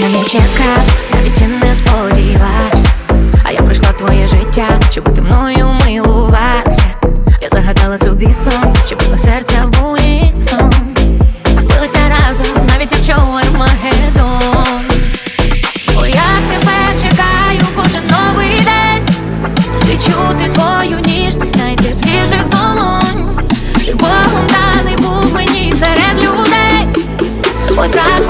на не чекав, навіть і не сподівався. А я прийшла в твоє життя, щоб ти мною милувався. Я загадала собі сон, щоб було серця в унісон. Билися разом, навіть якщо Армагеддон. О, як тебе чекаю кожен новий день. Відчути твою ніжність найтепліших долонь. Богом даний був мені серед людей. Потрапила у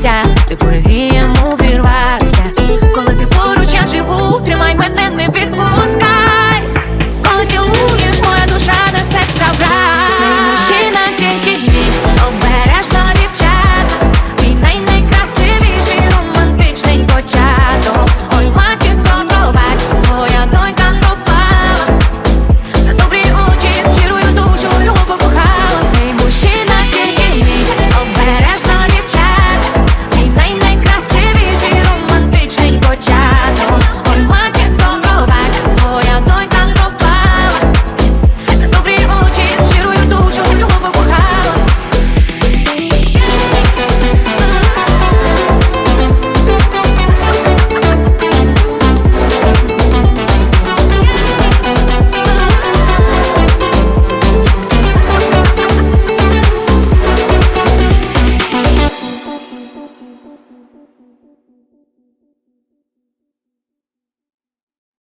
자 누구를 위해